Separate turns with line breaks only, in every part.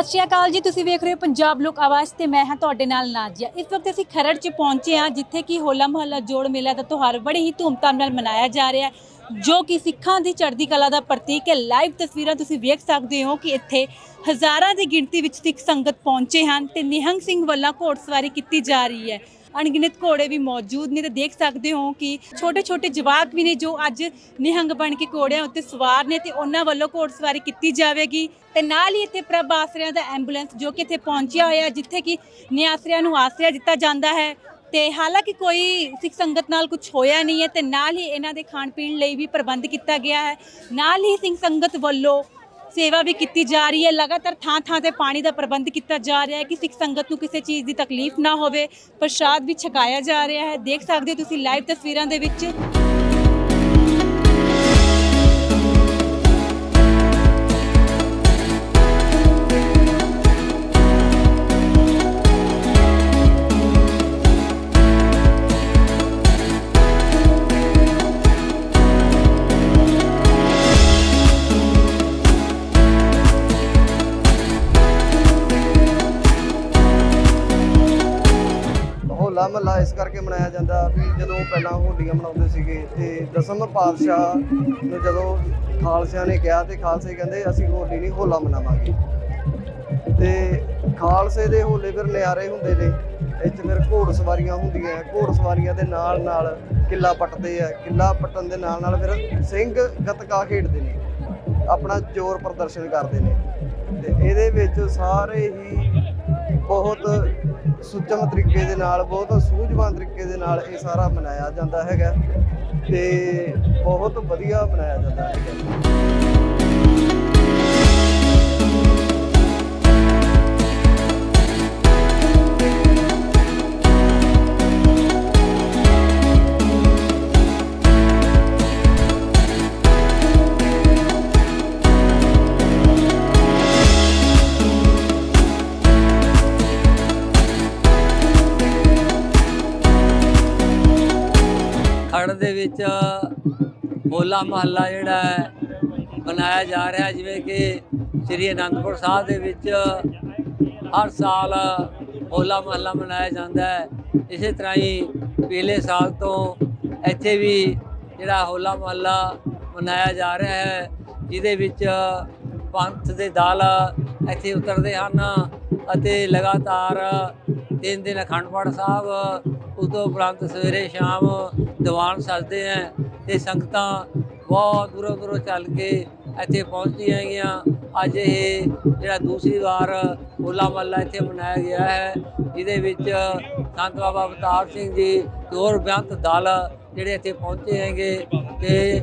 ਸਤਿ ਸ਼੍ਰੀ ਅਕਾਲ ਜੀ, ਤੁਸੀਂ ਵੇਖ ਰਹੇ ਹੋ ਪੰਜਾਬ ਲੋਕ ਆਵਾਜ਼ ਤੇ ਮੈਂ ਹਾਂ ਤੁਹਾਡੇ ਨਾਲ ਨਾਜ਼ੀਆ। ਇਸ ਵਕਤ ਅਸੀਂ ਖਰੜ 'ਚ ਪਹੁੰਚੇ ਹਾਂ, ਜਿੱਥੇ ਕਿ ਹੋਲਾ ਮਹੱਲਾ ਜੋੜ ਮੇਲਾ ਦਾ ਤਿਉਹਾਰ ਬੜੀ ਹੀ ਧੂਮਧਾਮ ਨਾਲ ਮਨਾਇਆ ਜਾ ਰਿਹਾ ਹੈ, ਜੋ ਕਿ ਸਿੱਖਾਂ ਦੀ ਚੜ੍ਹਦੀ ਕਲਾ ਦਾ ਪ੍ਰਤੀਕ ਹੈ। ਲਾਈਵ ਤਸਵੀਰਾਂ ਤੁਸੀਂ ਵੇਖ ਸਕਦੇ ਹੋ ਕਿ ਇੱਥੇ ਹਜ਼ਾਰਾਂ ਦੀ ਗਿਣਤੀ ਵਿੱਚ ਸਿੱਖ ਸੰਗਤ ਪਹੁੰਚੇ ਹਨ ਤੇ ਨਿਹੰਗ ਸਿੰਘ ਵੱਲੋਂ ਘੋੜਸਵਾਰੀ ਕੀਤੀ ਜਾ ਰਹੀ ਹੈ। ਅਣਗਿਣਤ ਘੋੜੇ ਵੀ ਮੌਜੂਦ ਨੇ ਤੇ ਦੇਖ ਸਕਦੇ ਹੋ ਕਿ ਛੋਟੇ ਛੋਟੇ ਜਵਾਕ ਵੀ ਨੇ ਜੋ ਅੱਜ ਨਿਹੰਗ ਬਣ ਕੇ ਘੋੜਿਆਂ ਉੱਤੇ ਸਵਾਰ ਨੇ ਤੇ ਉਹਨਾਂ ਵੱਲੋਂ ਘੋੜਸਵਾਰੀ ਕੀਤੀ ਜਾਵੇਗੀ। ਤੇ ਨਾਲ ਹੀ ਇੱਥੇ ਪ੍ਰਭ ਆਸਰਿਆਂ ਦਾ ਐਂਬੂਲੈਂਸ ਜੋ ਕਿ ਇੱਥੇ ਪਹੁੰਚਿਆ ਹੋਇਆ ਜਿੱਥੇ ਕਿ ਨਿਆਸਰਿਆਂ ਨੂੰ ਆਸਰਿਆ ਦਿੱਤਾ ਜਾਂਦਾ ਹੈ। ਤੇ ਹਾਲਾਂਕਿ ਕੋਈ ਸਿੱਖ ਸੰਗਤ ਨਾਲ ਕੁਝ ਹੋਇਆ ਨਹੀਂ ਹੈ ਤੇ ਨਾਲ ਹੀ ਇਹਨਾਂ ਦੇ ਖਾਣ ਪੀਣ ਲਈ ਵੀ ਪ੍ਰਬੰਧ ਕੀਤਾ ਗਿਆ ਹੈ। ਨਾਲ ਹੀ ਸਿੰਘ ਸੰਗਤ ਵੱਲੋਂ ਸੇਵਾ ਵੀ ਕੀਤੀ ਜਾ ਰਹੀ ਹੈ। ਲਗਾਤਾਰ ਥਾਂ ਥਾਂ ਤੇ ਪਾਣੀ ਦਾ ਪ੍ਰਬੰਧ ਕੀਤਾ ਜਾ ਰਿਹਾ ਹੈ ਕਿ ਸਿੱਖ ਸੰਗਤ ਨੂੰ ਕਿਸੇ ਚੀਜ਼ ਦੀ ਤਕਲੀਫ ਨਾ ਹੋਵੇ। ਪ੍ਰਸ਼ਾਦ ਵੀ ਛਕਾਇਆ ਜਾ ਰਿਹਾ ਹੈ। ਦੇਖ ਸਕਦੇ ਹੋ ਤੁਸੀਂ ਲਾਈਵ ਤਸਵੀਰਾਂ ਦੇ ਵਿੱਚ।
ਹੋਲਾ ਮਹੱਲਾ ਇਸ ਕਰਕੇ ਮਨਾਇਆ ਜਾਂਦਾ ਵੀ ਜਦੋਂ ਪਹਿਲਾਂ ਹੋਲੀਆਂ ਮਨਾਉਂਦੇ ਸੀਗੇ ਤੇ ਦਸਮ ਪਾਤਸ਼ਾਹ ਨੂੰ ਜਦੋਂ ਖਾਲਸਿਆਂ ਨੇ ਕਿਹਾ ਤੇ ਖਾਲਸੇ ਕਹਿੰਦੇ ਅਸੀਂ ਹੋਲੀ ਨਹੀਂ ਹੋਲਾ ਮਨਾਵਾਂਗੇ। ਤੇ ਖਾਲਸੇ ਦੇ ਹੋਲੇ ਫਿਰ ਨਿਆਰੇ ਹੁੰਦੇ ਨੇ ਇੱਥੇ ਫਿਰ ਘੋੜ ਸਵਾਰੀਆਂ ਹੁੰਦੀਆਂ, ਘੋੜ ਸਵਾਰੀਆਂ ਦੇ ਨਾਲ ਨਾਲ ਕਿੱਲਾ ਪੱਟਦੇ ਆ, ਕਿੱਲਾ ਪੱਟਣ ਦੇ ਨਾਲ ਨਾਲ ਫਿਰ ਸਿੰਘ ਗਤਕਾ ਖੇਡਦੇ ਨੇ, ਆਪਣਾ ਜ਼ੋਰ ਪ੍ਰਦਰਸ਼ਨ ਕਰਦੇ ਨੇ। ਤੇ ਇਹਦੇ ਵਿੱਚ ਸਾਰੇ ਹੀ ਬਹੁਤ ਸੁਚਮ ਤਰੀਕੇ ਦੇ ਨਾਲ, ਬਹੁਤ ਸੂਝਵਾਨ ਤਰੀਕੇ ਦੇ ਨਾਲ ਇਹ ਸਾਰਾ ਮਨਾਇਆ ਜਾਂਦਾ ਹੈਗਾ ਤੇ ਬਹੁਤ ਵਧੀਆ ਮਨਾਇਆ ਜਾਂਦਾ ਹੈਗਾ।
ਖੜ ਦੇ ਵਿੱਚ ਹੋਲਾ ਮਹੱਲਾ ਜਿਹੜਾ ਹੈ, ਮਨਾਇਆ ਜਾ ਰਿਹਾ ਜਿਵੇਂ ਕਿ ਸ੍ਰੀ ਅਨੰਦਪੁਰ ਸਾਹਿਬ ਦੇ ਵਿੱਚ ਹਰ ਸਾਲ ਹੋਲਾ ਮਹੱਲਾ ਮਨਾਇਆ ਜਾਂਦਾ ਹੈ। ਇਸੇ ਤਰ੍ਹਾਂ ਹੀ ਪਿਛਲੇ ਸਾਲ ਤੋਂ ਇੱਥੇ ਵੀ ਜਿਹੜਾ ਹੋਲਾ ਮਹੱਲਾ ਮਨਾਇਆ ਜਾ ਰਿਹਾ ਹੈ, ਜਿਹਦੇ ਵਿੱਚ ਪੰਥ ਦੇ ਦਲ ਇੱਥੇ ਉਤਰਦੇ ਹਨ ਅਤੇ ਲਗਾਤਾਰ ਤਿੰਨ ਦਿਨ ਅਖੰਡ ਪਾਠ ਸਾਹਿਬ ਉਸ ਤੋਂ ਉਪਰੰਤ ਸਵੇਰੇ ਸ਼ਾਮ ਦੀਵਾਨ ਸਜਦੇ ਹੈ ਤੇ ਸੰਗਤਾਂ ਬਹੁਤ ਦੂਰੋਂ ਦੂਰੋਂ ਚੱਲ ਕੇ ਇੱਥੇ ਪਹੁੰਚਦੀਆਂ ਹੈਗੀਆਂ। ਅੱਜ ਇਹ ਜਿਹੜਾ ਦੂਸਰੀ ਵਾਰ ਹੋਲਾ ਮਹੱਲਾ ਇੱਥੇ ਮਨਾਇਆ ਗਿਆ ਹੈ, ਜਿਹਦੇ ਵਿੱਚ ਸੰਤ ਬਾਬਾ ਅਵਤਾਰ ਸਿੰਘ ਜੀ ਤੇ ਬੇਅੰਤ ਦਲ ਜਿਹੜੇ ਇੱਥੇ ਪਹੁੰਚੇ ਹੈਗੇ ਤੇ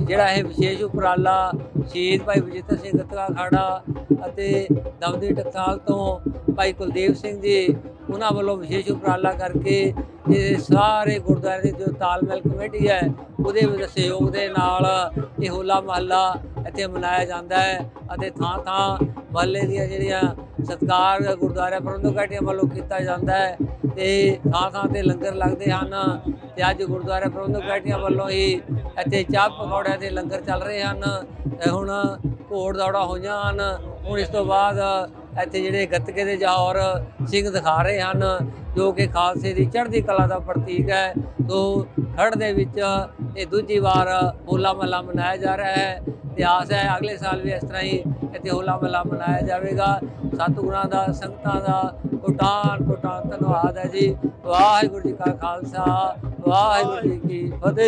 ਜਿਹੜਾ ਇਹ ਵਿਸ਼ੇਸ਼ ਉਪਰਾਲਾ ਸ਼ਹੀਦ ਭਾਈ ਬਜਿੱਤਰ ਸਿੰਘ ਗਤਕਾ ਖਾੜਾ ਅਤੇ ਦਮਦੀ ਟਕਸਾਲ ਤੋਂ ਭਾਈ ਕੁਲਦੀਪ ਸਿੰਘ ਜੀ, ਉਹਨਾਂ ਵੱਲੋਂ ਵਿਸ਼ੇਸ਼ ਉਪਰਾਲਾ ਕਰਕੇ ਇਹ ਸਾਰੇ ਗੁਰਦੁਆਰੇ ਦੀ ਜੋ ਤਾਲਮੇਲ ਕਮੇਟੀ ਹੈ, ਉਹਦੇ ਵਿੱਚ ਸਹਿਯੋਗ ਦੇ ਨਾਲ ਇਹ ਹੋਲਾ ਮਹੱਲਾ ਇੱਥੇ ਮਨਾਇਆ ਜਾਂਦਾ ਹੈ ਅਤੇ ਥਾਂ ਥਾਂ ਮਹੱਲੇ ਦੀਆਂ ਜਿਹੜੀਆਂ ਸਤਕਾਰ ਗੁਰਦੁਆਰਾ ਪ੍ਰਬੰਧਕ ਕਮੇਟੀਆਂ ਵੱਲੋਂ ਕੀਤਾ ਜਾਂਦਾ ਹੈ। ਤੇ ਥਾਂ ਥਾਂ ਤੇ ਲੰਗਰ ਲੱਗਦੇ ਹਨ ਤੇ ਅੱਜ ਗੁਰਦੁਆਰਾ ਪ੍ਰਬੰਧਕ ਕਮੇਟੀਆਂ ਵੱਲੋਂ ਹੀ ਇੱਥੇ ਚਾਹ ਪਕੌੜਿਆਂ ਦੇ ਲੰਗਰ ਚੱਲ ਰਹੇ ਹਨ। ਤੇ ਹੁਣ ਘੋੜ ਦੌੜਾ ਹੋਈਆਂ ਹਨ। ਹੁਣ ਇਸ ਤੋਂ ਬਾਅਦ ਇੱਥੇ ਜਿਹੜੇ ਗੱਤਕੇ ਦੇ ਜੌਹਰ ਸਿੰਘ ਦਿਖਾ ਰਹੇ ਹਨ, ਜੋ ਕਿ ਖਾਲਸੇ ਦੀ ਚੜ੍ਹਦੀ ਕਲਾ ਦਾ ਪ੍ਰਤੀਕ ਹੈ। ਸੋ ਖੜ ਦੇ ਵਿੱਚ ਇਹ ਦੂਜੀ ਵਾਰ ਹੋਲਾ ਮਹੱਲਾ ਮਨਾਇਆ ਜਾ ਰਿਹਾ ਹੈ। ਤੇ ਆਸ ਹੈ, ਅਗਲੇ ਸਾਲ ਵੀ ਇਸ ਤਰ੍ਹਾਂ ਹੀ ਇੱਥੇ ਹੋਲਾ ਮਹੱਲਾ ਮਨਾਇਆ ਜਾਵੇਗਾ। ਸਤਿਗੁਰਾਂ ਦਾ, ਸੰਗਤਾਂ ਦਾ ਕੋਟਾਨ ਕੋਟਾਨ ਧੰਨਵਾਦ ਹੈ ਜੀ। ਵਾਹਿਗੁਰੂ ਜੀ ਕਾ ਖਾਲਸਾ, ਵਾਹਿਗੁਰੂ ਜੀ ਕੀ ਫਤਿਹ।